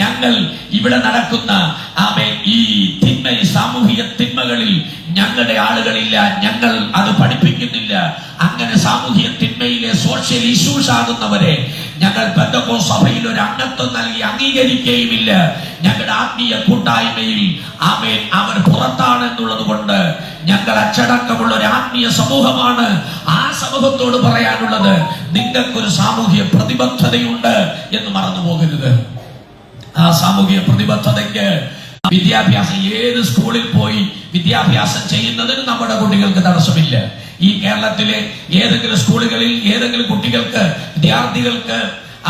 ഞങ്ങൾ ഇവിടെ നടക്കുന്ന ആമേ ഈ തിന്മ ഈ സാമൂഹിക തിന്മകളിൽ ഞങ്ങളുടെ ആളുകളില്ല ഞങ്ങൾ അത് പഠിപ്പിക്കുന്നില്ല. അങ്ങനെ സാമൂഹിക തിന്മയിലെ സോഷ്യൽ ഇഷ്യൂസ് ആകുന്നവരെ ഞങ്ങൾ ബന്ധക്കോ സഭയിൽ ഒരു അംഗത്വം നൽകി അംഗീകരിക്കുകയുമില്ല. ഞങ്ങളുടെ ആത്മീയ കൂട്ടായ്മയിൽ ആമേൻ അവർ പുറത്താണ് എന്നുള്ളത് കൊണ്ട് ഞങ്ങൾ അച്ചടക്കമുള്ള ഒരു ആത്മീയ സമൂഹമാണ്. ആ സമൂഹത്തോട് പറയാനുള്ളത് നിങ്ങൾക്കൊരു സാമൂഹിക പ്രതിബദ്ധതയുണ്ട് എന്ന് മറന്നു പോകരുത് ആ സാമൂഹിക പ്രതിബദ്ധതയ്ക്ക് വിദ്യാഭ്യാസം ഏത് സ്കൂളിൽ പോയി വിദ്യാഭ്യാസം ചെയ്യുന്നതിന് നമ്മുടെ കുട്ടികൾക്ക് തടസ്സമില്ല. ഈ കേരളത്തിലെ ഏതെങ്കിലും സ്കൂളുകളിൽ ഏതെങ്കിലും കുട്ടികൾക്ക് വിദ്യാർത്ഥികൾക്ക്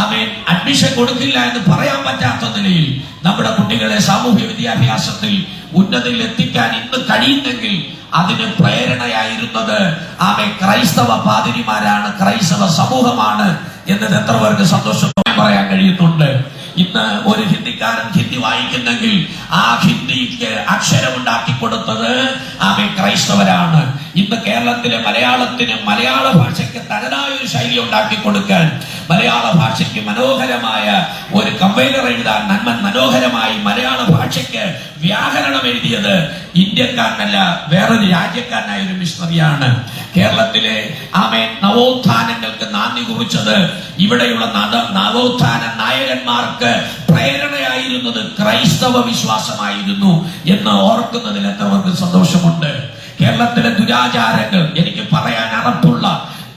അവൻ അഡ്മിഷൻ കൊടുക്കില്ല എന്ന് പറയാൻ പറ്റാത്ത നിലയിൽ നമ്മുടെ കുട്ടികളെ സാമൂഹ്യ വിദ്യാഭ്യാസത്തിൽ ഉന്നതിയിൽ എത്തിക്കാൻ ഇന്ന് കഴിയുന്നെങ്കിൽ അതിന് പ്രേരണയായിരുന്നത് ആമെ ക്രൈസ്തവ പാതിരിമാരാണ് ക്രൈസ്തവ സമൂഹമാണ് എന്നത് എത്ര പേർക്ക് സന്തോഷം പറയാൻ കഴിയുന്നുണ്ട്. ഇന്ന് ഒരു ഹിന്ദിക്കാരൻ ഹിന്ദി വായിക്കുന്നെങ്കിൽ ആ ഹിന്ദിക്ക് അക്ഷരമുണ്ടാക്കി കൊടുത്തത് ആമെ ക്രൈസ്തവരാണ്. ഇന്ന് കേരളത്തിലെ മലയാളത്തിന് മലയാള ഭാഷയ്ക്ക് തനതായ ഒരു ശൈലി ഉണ്ടാക്കി കൊടുക്കാൻ മലയാള ഭാഷയ്ക്ക് മനോഹരമായ ഒരു കമ്പൈലർ എഴുതാൻ നന്മൻ മനോഹരമായി മലയാള ഭാഷയ്ക്ക് വ്യാകരണം എഴുതിയത് ഇന്ത്യക്കാരനല്ല വേറൊരു രാജ്യക്കാരനായ ഒരു മിഷണറിയാണ് കേരളത്തിലെ ആമേ നവോത്ഥാനങ്ങൾക്ക് നാന്ദി കുറിച്ചത് ഇവിടെയുള്ള നവോത്ഥാന നായകന്മാർക്ക് പ്രേരണയായിരുന്നത് ക്രൈസ്തവ വിശ്വാസമായിരുന്നു എന്ന് ഓർക്കുന്നതിൽ എത്രവർക്ക് സന്തോഷമുണ്ട്. കേരളത്തിലെ ദുരാചാരങ്ങൾ എനിക്ക് പറയാൻ അറപ്പുള്ള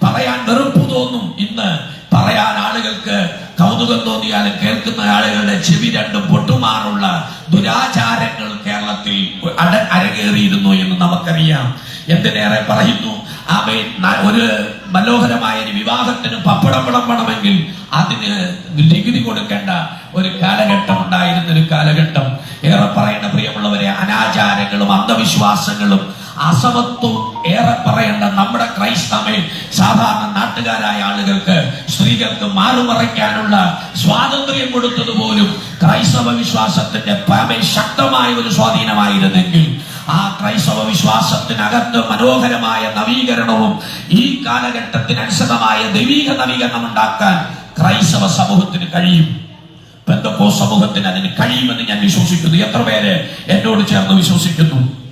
പറയാൻ വെറുപ്പ് തോന്നും ഇന്ന് പറയാൻ ആളുകൾക്ക് കൗതുകം തോന്നിയാലും ആളുകളുടെ ചെവി രണ്ടും പൊട്ടുമാറുള്ള ദുരാചാരങ്ങൾ കേരളത്തിൽ അട അരകേറിയിരുന്നു എന്ന് നമുക്കറിയാം. എന്തിനേറെ പറയുന്നു? ന- ഒരു മനോഹരമായ ഒരു വിവാഹത്തിന് പപ്പടം വിളമ്പണമെങ്കിൽ അതിന് ഡിഗ്രി കൊടുക്കേണ്ട ഒരു കാലഘട്ടം ഉണ്ടായിരുന്ന ഒരു കാലഘട്ടം. ഏറെ പറയേണ്ട പ്രിയമുള്ളവരെ അനാചാരങ്ങളും അന്ധവിശ്വാസങ്ങളും അസമത്വം ഏറെ പറയേണ്ട നമ്മുടെ ക്രൈസ്തവയിൽ സാധാരണ നാട്ടുകാരായ ആളുകൾക്ക് സ്ത്രീകൾക്ക് മാറുമറയ്ക്കാനുള്ള സ്വാതന്ത്ര്യം കൊടുത്തത് പോലും ക്രൈസ്തവ വിശ്വാസത്തിന്റെ പരമ ശക്തമായ ഒരു സ്വാധീനമായിരുന്നെങ്കിൽ ആ ക്രൈസ്തവ വിശ്വാസത്തിനകത്ത് മനോഹരമായ നവീകരണവും ഈ കാലഘട്ടത്തിന് അനുസൃതമായ ദൈവീക നവീകരണം ഉണ്ടാക്കാൻ ക്രൈസ്തവ സമൂഹത്തിന് കഴിയും. ബന്ധക്കോ സമൂഹത്തിന് അതിന് കഴിയുമെന്ന് ഞാൻ വിശ്വസിക്കുന്നു. എത്ര പേര് എന്നോട് ചേർന്ന് വിശ്വസിക്കുന്നു?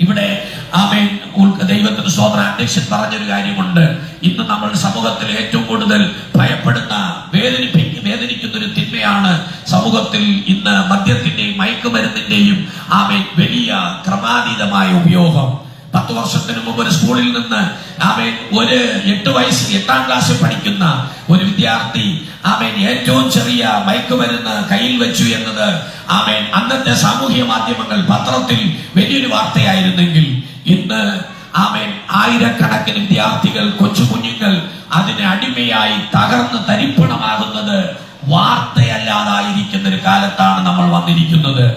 ഇവിടെ ആമേൻ. ദൈവത്തിന് സ്വതന്ത്ര അധ്യക്ഷൻ പറഞ്ഞൊരു കാര്യമുണ്ട്. ഇന്ന് നമ്മൾ സമൂഹത്തിൽ ഏറ്റവും കൂടുതൽ ഭയപ്പെടുന്ന വേദനിപ്പിക്കുന്ന വേദനിക്കുന്ന ഒരു തിന്മയാണ് സമൂഹത്തിൽ ഇന്ന് മദ്യത്തിന്റെയും മയക്കുമരുന്നിന്റെയും ആമേൻ വലിയ ക്രമാതീതമായ ഉപയോഗം. പത്ത് വർഷത്തിന് മുമ്പ് ഒരു സ്കൂളിൽ നിന്ന് ആമേൻ ഒരു എട്ട് വയസ്സ് എട്ടാം ക്ലാസ്സിൽ പഠിക്കുന്ന ഒരു വിദ്യാർത്ഥി ആമേൻ ഏറ്റവും ചെറിയ മയക്കുമരുന്ന് കയ്യിൽ വെച്ചു എന്നത് ആമേൻ അന്നത്തെ സാമൂഹ്യ മാധ്യമങ്ങൾ പത്രത്തിൽ വലിയൊരു വാർത്തയായിരുന്നെങ്കിൽ ഇന്ന് അവൻ ആയിരക്കണക്കിന് വിദ്യാർത്ഥികൾ കൊച്ചു കുഞ്ഞുങ്ങൾ അതിന് അടിമയായി തകർന്ന് തരിപ്പണമാകുന്നത് വാർത്തയല്ലാതായിരിക്കുന്ന ഒരു കാലത്താണ് നമ്മൾ വന്നിരിക്കുന്നത്.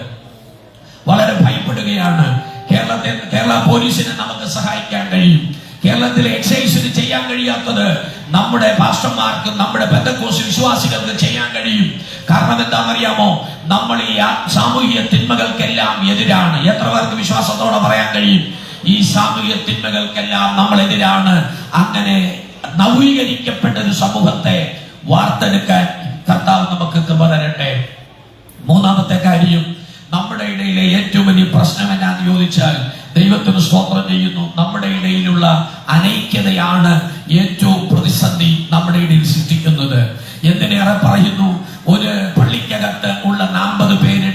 വളരെ ഭയപ്പെടുകയാണ്. കേരളത്തിൽ കേരള പോലീസിനെ നമുക്ക് സഹായിക്കാൻ കഴിയും. കേരളത്തിൽ എക്സൈസിന് ചെയ്യാൻ കഴിയാത്തത് നമ്മുടെ പാസ്റ്റർമാർക്കും നമ്മുടെ ബന്ധക്കോസ് വിശ്വാസികൾക്ക് ചെയ്യാൻ കഴിയും. കാരണം എന്താണെന്നറിയാമോ? നമ്മൾ ഈ സാമൂഹിക തിന്മകൾക്കെല്ലാം എതിരാണ്. എത്ര പേർക്ക് വിശ്വാസത്തോടെ പറയാൻ കഴിയും? ഈ സാമൂഹ്യ തിന്മകൾക്കെല്ലാം നമ്മൾ എതിരാണ് അങ്ങനെ നവീകരിക്കപ്പെട്ട ഒരു സമൂഹത്തെ വാർത്തെടുക്കാൻ കർത്താവ് നമുക്ക് കൃപ തരട്ടെ. മൂന്നാമത്തെ കാര്യം നമ്മുടെ ഇടയിലെ ഏറ്റവും വലിയ പ്രശ്നം എന്നാന്ന് ചോദിച്ചാൽ ദൈവത്തിന് സ്തോത്രം ചെയ്യുന്നു. നമ്മുടെ ഇടയിലുള്ള അനൈക്യതയാണ് ഏറ്റവും പ്രതിസന്ധി നമ്മുടെ ഇടയിൽ സൃഷ്ടിക്കുന്നത്. എന്തിനേറെ പറയുന്നു? ഒരു പള്ളിക്കകത്ത് ഉള്ള നാൽപ്പത് പേരുടെ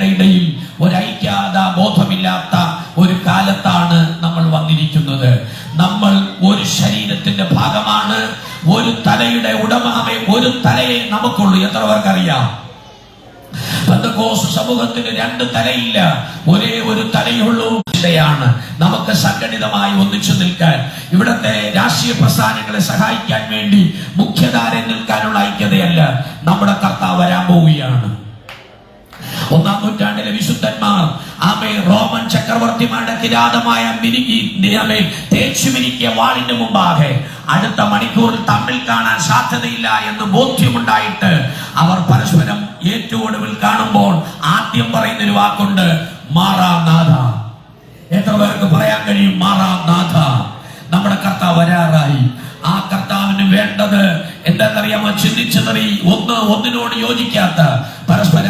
നമ്മൾ ഒരു ശരീരത്തിന്റെ ഭാഗമാണ് ഒരു തലയുടെ ഉടമാമെ ഒരു തലയെ നമുക്കുള്ളൂ. എത്ര പേർക്കറിയാം? സമൂഹത്തിന് രണ്ട് തലയില്ല. ഒരേ ഒരു തലയുള്ളൂ. ാണ് നമുക്ക് സംഘടിതമായി ഒന്നിച്ചു നിൽക്കാൻ ഇവിടത്തെ രാഷ്ട്രീയ പ്രസ്ഥാനങ്ങളെ സഹായിക്കാൻ വേണ്ടി മുഖ്യധാരയിൽ നിൽക്കാനുള്ള ഐക്യതയല്ല. നമ്മുടെ കർത്താവ് വരാൻ പോവുകയാണ്. റോമൻ ചക്രവർത്തിമാരുടെ കിരാതമായ ആമേ തേച്ചു മിനിക്കിയ വാളിന്റെ മുമ്പാകെ അടുത്ത മണിക്കൂറിൽ തമ്മിൽ കാണാൻ സാധ്യതയില്ല എന്ന് ബോധ്യമുണ്ടായിട്ട് അവർ പരസ്പരം ഏറ്റവും ഒടുവിൽ കാണുമ്പോൾ ആദ്യം പറയുന്ന ഒരു വാക്കുണ്ട് മാറാം നാഥ എത്ര പേർക്ക് പറയാൻ കഴിയും മാറാം നാഥ നമ്മുടെ കർത്താവ് വരാറായി. ആ കർത്താവിന് വേണ്ടത് എന്തെന്നറിയാമോ? ചിന്തിച്ചതറി ഒന്ന് ഒന്നിനോട് യോജിക്കാത്ത പരസ്പര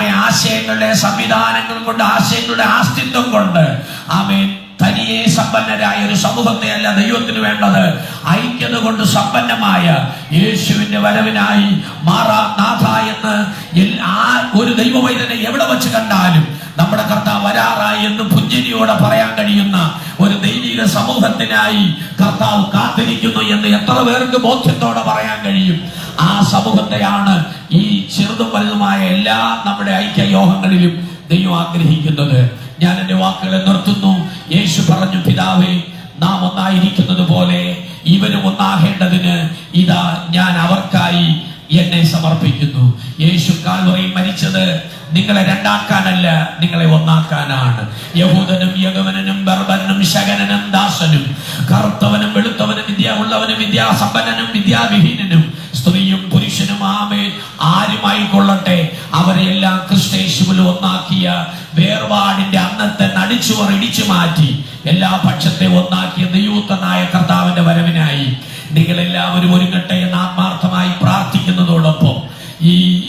ബന്ധമില്ല ആശയങ്ങളുടെ സംവിധാനങ്ങൾ കൊണ്ട് ആശയങ്ങളുടെ ആസ്തിത്വം കൊണ്ട് ആമേൻ തനിയെ സമ്പന്നരായ ഒരു സമൂഹത്തെയല്ല ദൈവത്തിന് വേണ്ടത്. ഐക്യത കൊണ്ട് സമ്പന്നമായ യേശുവിന്റെ വരവിനായി മാറാ നാഥ എന്ന് ആ ഒരു ദൈവവൈദ്യനെ എവിടെ വെച്ച് കണ്ടാലും നമ്മുടെ കർത്താവ് വരാറായി എന്ന് പുഞ്ചിരിയോടെ പറയാൻ കഴിയുന്ന ഒരു ദൈവിക സമൂഹത്തിനായി കർത്താവ് കാത്തിരിക്കുന്നു എന്ന് എത്ര പേർക്ക് ബോധ്യത്തോടെ പറയാൻ കഴിയും. ആ സമൂഹത്തെയാണ് ഈ ചെറുതും വലുതുമായ എല്ലാ നമ്മുടെ ഐക്യ യോഗങ്ങളിലും ദൈവം ആഗ്രഹിക്കുന്നത്. ഞാൻ എന്റെ വാക്കുകളെ നിർത്തുന്നു. യേശു പറഞ്ഞു പിതാവേ നാം ഒന്നായിരിക്കുന്നത് പോലെ ഇവനും ഒന്നാകേണ്ടതിന് ഇതാ ഞാൻ അവർക്കായി എന്നെ സമർപ്പിക്കുന്നു. യേശു കാൽവറയിൽ മരിച്ചത് നിങ്ങളെ രണ്ടാക്കാനല്ല നിങ്ങളെ ഒന്നാക്കാനാണ്. യഹൂദനും യഗവനും ബർബനും ശകനനും ദാസനും കറുത്തവനും വെളുത്തവനും വിദ്യ ഉള്ളവനും വിദ്യാസമ്പന്നനും വിദ്യാവിഹീനനും ആരുമായി കൊള്ളട്ടെ. അവരെല്ലാം ക്രിസ്തേശുവിൽ ഒന്നാക്കിയ വേർപാടിന്റെ അന്നത്തെ നടിച്ചുവർ ഇടിച്ചു മാറ്റി. എല്ലാ പക്ഷത്തെ ഒന്നാക്കിയ ദൈവത്തനായ കർത്താവിന്റെ വരവിനായി. നിങ്ങൾ എല്ലാവരും ഒരുങ്ങട്ടെ എന്ന് ആത്മാർത്ഥമായി പ്രാർത്ഥിക്കുന്നതോടൊപ്പം ഈ